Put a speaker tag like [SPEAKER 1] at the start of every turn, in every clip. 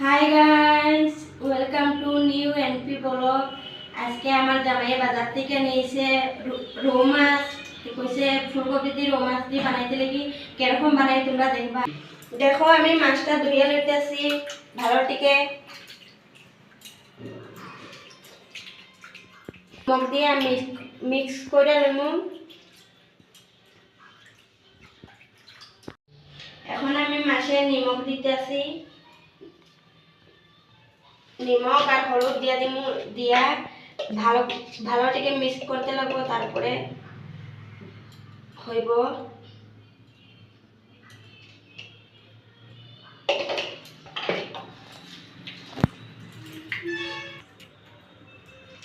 [SPEAKER 1] Hi guys welcome to new NP vlog আজকে আমার জামাই বাজার থেকে নিয়েছে রৌ- মাছ কইছে? ফুলকপি দিয়ে রৌ মাছ দিয়ে বানাইতে লাগি। কীরকম বানাই তোমরা দেখবা। দেখো, আমি মাছটা ধুইয়া লইতেছি। ভালো টিকে। মগ দিয়ে আমি মিক্স করে নেব। এখন আমি মাছে নিমখ দিতেছি। নিমখ আর হলুদ দিয়া দিমু, দিয়া ভালো ভালো থেকে মিক্স করতে লাগবো, তারপরে হইব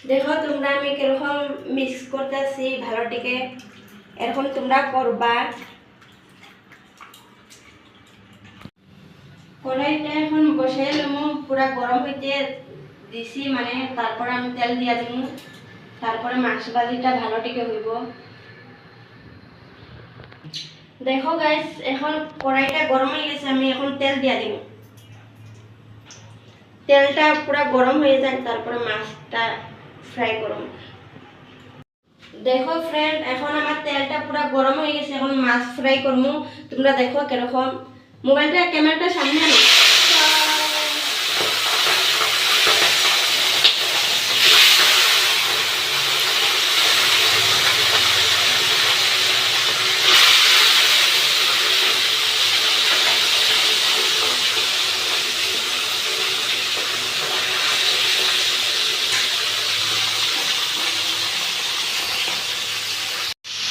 [SPEAKER 1] দেখো তোমরা আমি কীরকম মিক্স করতেছি ভালো থেকে এরকম তোমরা করবা। কড়াইটা এখন বসে লমু পুরা গরম হইতে দিছি মানে তারপরে আমি তেল দিয়া দিমু। তারপরে মাছ ভাজিটা ভালো টিকে হইব দেখো গাইস এখন কড়াইটা গরম হয়ে গেছে, আমি এখন তেল দিয়া দিব তেলটা পুরা গরম হয়ে যাক তারপরে মাছটা ফ্রাই করুন দেখো ফ্রেন্ড এখন আমার তেলটা পুরা গরম হয়ে গেছে, এখন মাছ ফ্রাই করব তোমরা দেখো কীরকম মোবাইলটা ক্যামেরাটা সামনে আনো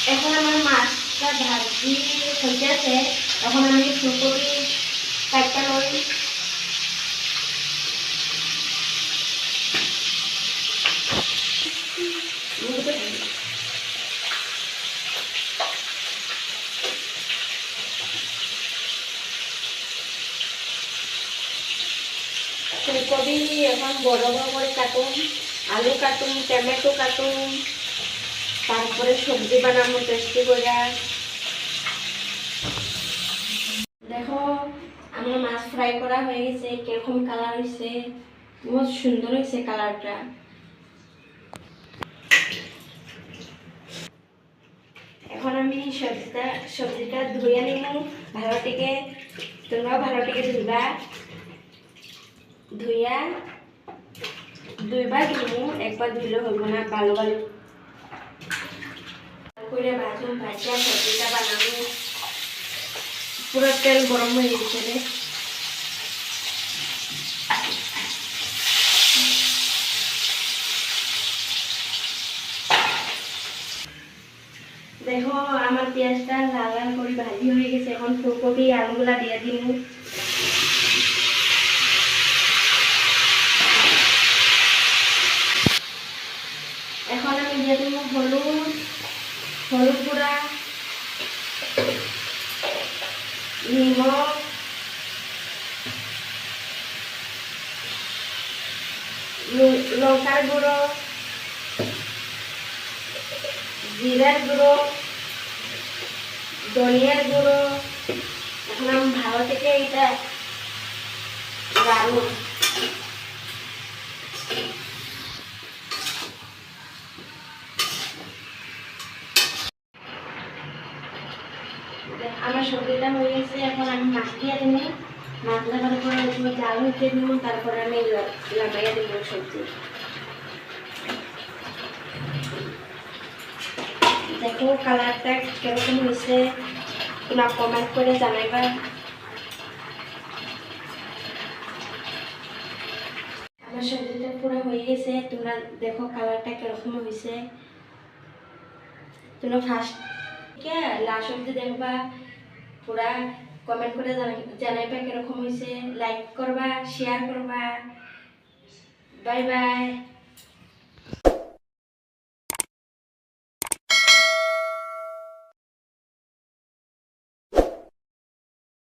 [SPEAKER 1] এখন আমার ভাজি হইতেছে? এখন আমি ফুলকপি কাটটা লই। ফুলকপি এখন বড় বড় করে কাটুন, আলু কাটুন, টমেটো কাটুন, তারপরে সবজি বানাবো, টেস্টি করে দেখো আমার মাছ ফ্রাই করা হয়ে গেছে, কীরকম কালার হয়েছে? বহুত সুন্দর হয়েছে কালারটা এখন আমি সবজিটা সবজিটা ধুয়ে নিব। ভালো থেকে তোমরাও ভালো থেকে ধুবা। ধুইয়া দুইবার ধুবো একবার ধুইলে হইব না ভালো ভালো করে ভাজুন, ভাজিয়া সবজিটা বানাবো। পুরো তেল গরম হয়ে গেছে দেখো আমার পেঁয়াজটা লাল লাল করে ভাজি হয়ে গেছে। এখন ফুলকপি আলুগুলা দিয়ে দিব এখন আমি দিয়ে দিব হলুদ হলুদ গুঁড়া, নিমখ লঙ্কার গুঁড়ো জিরার গুঁড়ো। ধনিয়ার গুঁড়ো। এখন আমি ভালো থেকে এটা রাখব আমার সবজিটা হয়ে গেছে, এখন আমি দিব। মাছ দেওয়ার পরে একটু জাল হইতে দিব তারপরে আমি লাগাইয়া দিব সবজি। দেখো কালারটা কীরকম হয়েছে, তোমরা কমেন্ট করে জানাইবা। আমার সবজিটা পুরো হয়ে গেছে, তোমরা দেখো কালারটা কীরকম হয়েছে। তোমরা ফার্স্ট কে লাস্ট অব্দি দেখবা, পুরা কমেন্ট করে জানাইবা কীরকম হয়েছে। লাইক করবা শেয়ার করবা। Bye bye